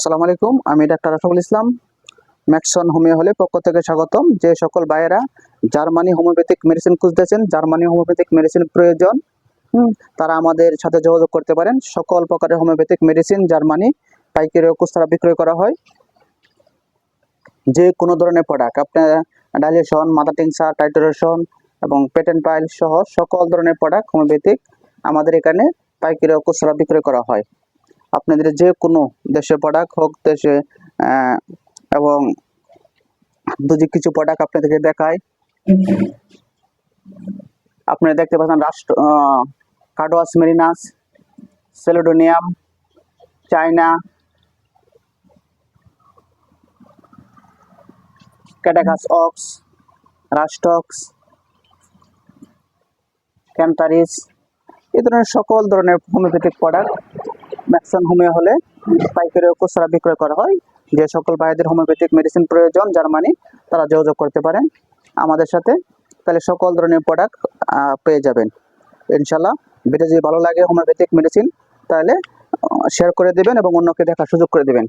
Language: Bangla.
আসসালামু আলাইকুম, আমি ডাক্তার রাফাকুল ইসলাম। ম্যাক্সন হোমিও হলে পক্ষ থেকে স্বাগতম। যে সকল ভাইয়েরা জার্মানি হোমিওপ্যাথিক মেডিসিন খুঁজতেছেন, জার্মানি হোমিওপ্যাথিক মেডিসিন প্রয়োজন তারা আমাদের সাথে যোগাযোগ করতে পারেন। সকল প্রকারের হোমিওপ্যাথিক মেডিসিন জার্মানি পাইকারি খুচরা বিক্রয় করা হয়। যে কোনো ধরনের প্রোডাক্ট আপনার ডাইলেশন মাথা টিংসার টাইটোরেশন এবং পেটেন্ট পাইল সহ সকল ধরনের প্রোডাক্ট হোমিওপ্যাথিক আমাদের এখানে পাইকারি খুচরা বিক্রয় করা হয়। আপনাদের যে কোনো দেশের প্রোডাক্ট হোক, দেশে এবং যদি কিছু প্রোডাক্ট আপনাদেরকে দেখায়। আপনারা দেখতে পাচ্ছেন রাষ্ট্র কার্ডোয়াস মেরিনাস, সেলোডোনিয়াম, চায়না ক্যাটাকাস অক্স রাস্টক্স ক্যান্টারিস, এ ধরনের সকল ধরনের হোমিওপ্যাথিক প্রোডাক্ট ম্যাক্সন হোমিও হলে পাইকারি ও খুচরা বিক্রয় করা হয়। যে সকল ভাইদের হোমিওপ্যাথিক মেডিসিন প্রয়োজন জার্মানি তারা যোগাযোগ করতে পারেন আমাদের সাথে, তাহলে সকল ধরনের প্রোডাক্ট পেয়ে যাবেন। ইনশাল্লাহ ভিডিও যদি ভালো লাগে হোমিওপ্যাথিক মেডিসিন তাহলে শেয়ার করে দেবেন এবং অন্যকে দেখার সুযোগ করে দেবেন।